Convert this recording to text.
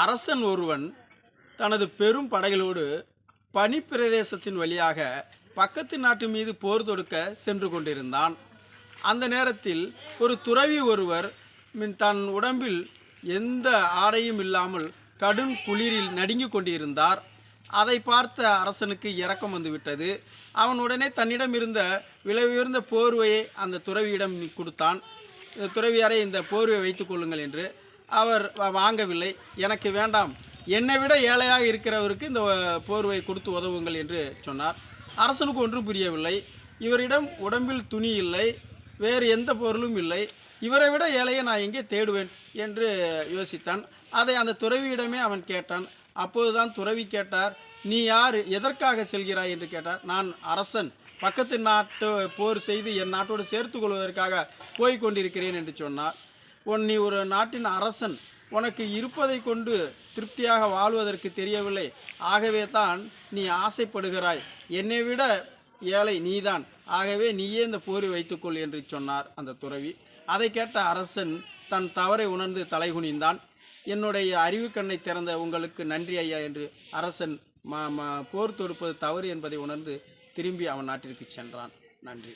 அரசன் ஒருவன் தனது பெரும் படைகளோடு பனிப்பிரதேசத்தின் வழியாக பக்கத்து நாட்டு மீது போர் தொடுக்க சென்று கொண்டிருந்தான். அந்த நேரத்தில் ஒரு துறவி ஒருவர் மின் தன் உடம்பில் எந்த ஆடையும் இல்லாமல் கடும் குளிரில் நடுங்கிக் கொண்டிருந்தார். அதை பார்த்த அரசனுக்கு இரக்கம் வந்துவிட்டது. அவன் உடனே தன்னிடம் இருந்த விலை உயர்ந்த போர்வையை அந்த துறவியிடம் கொடுத்தான். இந்த துறவியாரை இந்த போர்வை வைத்துக் கொள்ளுங்கள் என்று அவர் வ- வாங்கவில்லை. எனக்கு வேண்டாம். என்னை விட ஏழையாக இருக்கிறவருக்கு இந்த போர்வை கொடுத்து உதவுங்கள் என்று சொன்னார். அரசனுக்கு ஒன்றும் புரியவில்லை. இவரிடம் உடம்பில் துணி இல்லை. வேறு எந்த பொருளும் இல்லை. இவரை விட ஏழையை நான் எங்கே தேடுவேன் என்று யோசித்தான். அதை அந்த துறவியிடமே அவன் கேட்டான். அப்போதுதான் துறவி கேட்டார் நீ யார்? எதற்காக செல்கிறாய்? என்று கேட்டார். நான் அரசன். பக்கத்து நாட்டு போர் செய்து என் நாட்டோடு சேர்த்து கொள்வதற்காக போய் கொண்டிருக்கிறேன் என்று சொன்னார். உன் நீ ஒரு நாட்டின் அரசன். உனக்கு இருப்பதை கொண்டு திருப்தியாக வாழ்வதற்கு தெரியவில்லை. ஆகவே தான் நீ ஆசைப்படுகிறாய். என்னை விட ஏழை நீதான். ஆகவே நீயே இந்த போரை வைத்துக்கொள் என்று சொன்னார் அந்த துறவி. அதை கேட்ட அரசன் தன் தவறை உணர்ந்து தலைகுனிந்தான். என்னுடைய அறிவு கண்ணை திறந்த உங்களுக்கு நன்றி ஐயா என்று அரசன் ம ம போர் தொடுப்பது தவறு என்பதை உணர்ந்து திரும்பி அவன் நாட்டிற்கு சென்றான். நன்றி.